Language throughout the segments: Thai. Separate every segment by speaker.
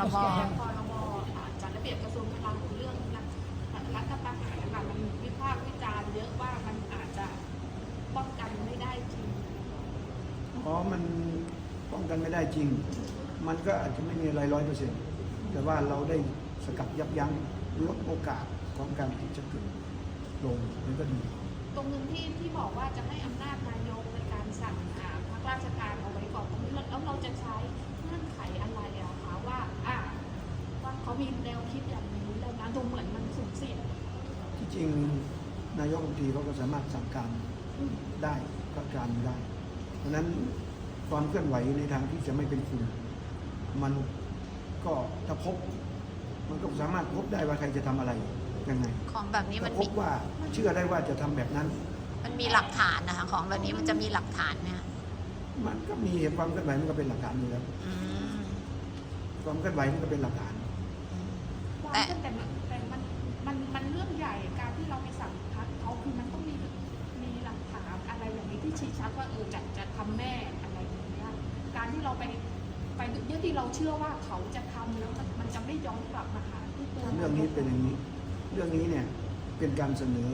Speaker 1: รบ
Speaker 2: พรบค่ะจัดระเบียบกระทรวงกลาโหมเรื่องรัฐรัฐประหารนะคะมันวิพากษ์วิจารณ์เยอะว่ามันอาจจะป้องกันไม่ได้จริง
Speaker 3: เพราะมันป้องกันไม่ได้จริง มันก็อาจจะไม่มีอะไรร้อยเปอร์เซ็นต์แต่ว่าเราได้สกัดยับยั้งลดโอกาสของการที่จะเกิดลงมันก็ดี
Speaker 2: ตรงนึงที่ที่บอกว่าจะให้อำนาจนายก นาย
Speaker 3: กรัฐมนตรีเขาก็สามารถสั่งการได้ก็การได้ เพราะฉะนั้นความเคลื่อนไหวในทางที่จะไม่เป็นคุณ มันก็ถ้าพบ มันก็สามารถพบได้ว่าใครจะทำอะไรยังไง
Speaker 1: ของแบบนี้มั
Speaker 3: ถ้านพ
Speaker 1: มี
Speaker 3: บว่าเชื่อได้ว่าจะทำแบบนั้น
Speaker 1: มันมีหลักฐานนะคะของแบบนี้มันจะมีหลักฐานไหมคะ
Speaker 3: มันก็มีความเคลื่อนไหวมันก็เป็นหลักฐานอยู่แล้ว
Speaker 1: อืม
Speaker 3: ความเคลื่อนไหวมันก็เป็นหลักฐาน
Speaker 1: แต่
Speaker 2: แต่มันแต่มันมันมันเรื่องใหญ่การที่เราไปสั่ง ที่ชี้ชัดว่าเออจะจะทำแม่อะไรอย่างเงี้ยการที่เราไปไปเยอะที่เราเชื่อว่าเขาจะทำแล้วมันมันจะไม่ย้อนกลับมาหาที่ตัว
Speaker 3: เรื่องนี้เป็นอย่างนี้ เรื่องนี้เนี่ยเป็นการเสนอ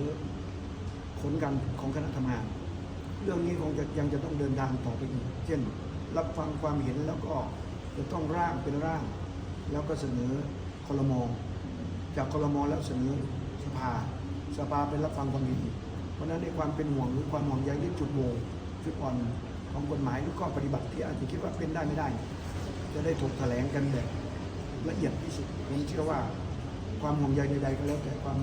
Speaker 3: ผลการของคณะทำงาน เรื่องนี้คงจะยังจะต้องเดินทางต่อไปอีกเช่น รับฟังความเห็นแล้วก็จะต้องร่างเป็นร่าง แล้วก็เสนอคลมจากคลมแล้วเสนอสภา สภาเป็นรับฟังความเห็นอีก เพราะฉะนั้นในความเป็นห่วงหรือความห่วงใยที่จุดโหวจุดอ่อนของกฎหมายหรือข้อปฏิบัติที่อาจจะคิดว่าเป็นได้ไม่ได้ จะได้ถกแถลงกันแบบละเอียดที่สุดผมเชื่อว่าความห่วงใยใดๆก็แล้วแต่ความ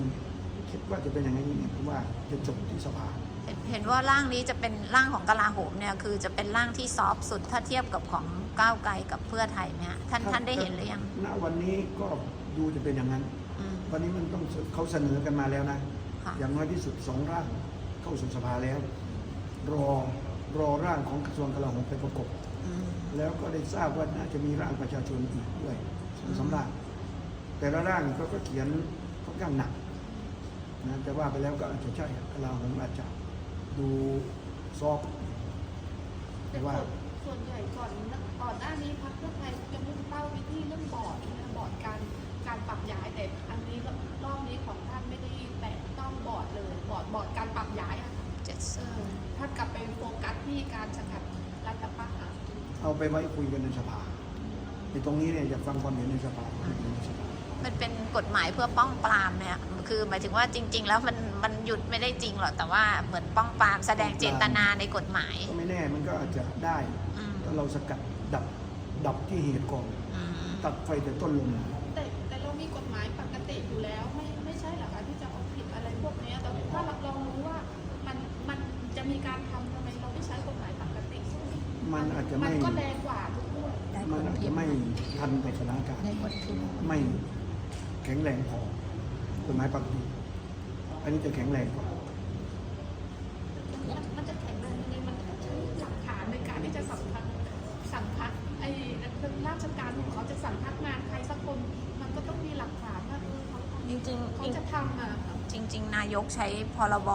Speaker 3: คิดว่าจะเป็นอย่างนี้เนี่ยผมว่าจะจบที่สภา
Speaker 1: เห็นเห็นว่าร่างนี้จะเป็นร่างของกลาโหมเนี่ยคือจะเป็นร่างที่ซอฟต์สุดถ้าเทียบกับของก้าวไกลกับเพื่อไทยเนี่ยท่านท่านได้เห็นหรือยัง
Speaker 3: ณวันนี้ก็ดูจะเป็นอย่างนั้น
Speaker 1: อืม
Speaker 3: วันนี้มันต้องเขาเสนอกันมาแล้วนะ
Speaker 1: ค่ะ
Speaker 3: อย่างน้อยที่สุดสองร่างเข้าสู่สภาแล้ว รอรอร่างของกระทรวงกลาโหมไปประกบ
Speaker 1: อืม
Speaker 3: แล้วก็ได้ทราบว่าน่าจะมีร่างประชาชนอีกด้วยสองสามร่างแต่ละร่างก็ก็เขียนค่อนข้างหนักนะแต่ว่าไปแล้วก็อาจจะใช่กลาโหมอาจจะดูซอฟต์
Speaker 2: แต่
Speaker 3: แต่ว่า
Speaker 2: ส่วนใหญ่ก่อนก่อนหน้านี้พรรคเพื่อไทยจะมุ่งเป้าไป อถ้ากลับไปโฟกัสที่การสกัดรัฐประหาร
Speaker 3: เอาไปไว้คุยกันในสภาในตรงนี้เนี่ยอยากฟังความเห็นในสภาในสภา
Speaker 1: มันเป็นกฎหมายเพื่อป้องปรามเนี่ยคือหมายถึงว่าจริง ๆ แล้วมันมันหยุดไม่ได้จริงหรอกแต่ว่าเหมือนป้องปรามแสดงเจตนาในกฎหมาย
Speaker 3: ก็ไม่แน่มันก็อาจจะได้
Speaker 1: อืม
Speaker 3: ถ้าเราสกัดดับดับที่เหตุก่อน
Speaker 1: อืม
Speaker 3: ตัดไฟแต่ต้นลม
Speaker 2: แต่แต่เรามีกฎหมายปกติอยู่แล้ว ไม่ไม่ใช่เหรอคะที่จะเอาผิดอะไรพวกเนี้ยแต่ถ้าเราเรารู้ว่ามันมัน จะมีการทำทำไมเราไม่ใช้กฎหมายปกติ
Speaker 3: มันอาจจะ
Speaker 2: มั
Speaker 3: ไม่
Speaker 2: นก็แรงกว่าทุกด้วย
Speaker 3: มันอาจจะไม่ทันต่อสถานการณ์ไม่แข็งแรงพอกฎหมายปกติอันนี้จะแข็งแรงกว่า
Speaker 2: มันมันจะแข็งแรงยังไงมันก็ใช้หลักฐานในการที่จะสั่งพักสั่งพักไอ้ราชการของเขาจะสั่งพักงานใครสักคน มันก็ต้องมีหลักฐานว่าเออเขา
Speaker 1: จริง
Speaker 2: เขาจะทำอะ
Speaker 1: ๆ จริง ๆ นายกใช้พรบ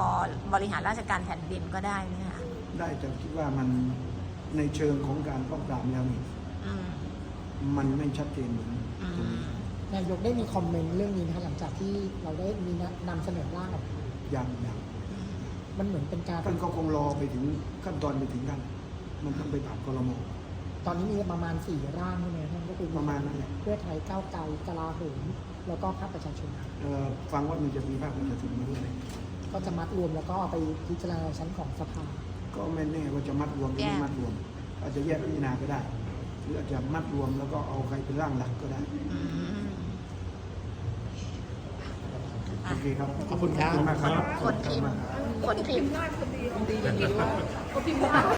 Speaker 1: บริหารราชการแผ่นดินก็ได้ไหมคะ
Speaker 3: ได้แต่คิดว่ามันในเชิงของการป้องปรามแล้วนี่
Speaker 1: อืม
Speaker 3: มันไม่ชัดเจนเหมือน
Speaker 1: อื
Speaker 3: ตรงนี้
Speaker 1: ม
Speaker 4: นายกได้มีคอมเมนต์เรื่องนี้นะคะหลังจากที่เราได้มีนำเสนอร่างออกมา
Speaker 3: ยังยัง
Speaker 4: มันเหมือนเป็นการ
Speaker 3: ท่านก็คงรอไปถึงขั้นตอนไปถึงท่านมันต้องไปผ่านกรม
Speaker 4: ตอนนี้มีประมาณสี่ร่างใช่ไหมท่านก็คือ
Speaker 3: ประมาณนั้นแหละ
Speaker 4: เพื่อไทยก้าวไกลกลาโหมแล้วก็พรรคประชาชน
Speaker 3: เอ่อฟังว่ามันจะมีภาคประชาชนมาด้วย
Speaker 4: ก็จะมัดรวมแล้วก็เอาไปพิจารณาชั้นของสภา
Speaker 3: ก็ไม่แน่ว่าจะมัดรวมหรือไม่มัดรวม อาจจะแยกพิจารณาก็ได้ หรืออาจจะมัดรวมแล้วก็เอาใครเป็นร่างหลักก็ได้
Speaker 1: อืม
Speaker 3: โอเคครับ
Speaker 5: ขอบคุณครับ
Speaker 3: มากครับ
Speaker 1: คนพิมพ์คนพิมพ์
Speaker 2: หน้าคนดีดีอย่างนี้ว่าเขาพิมพ์ว่า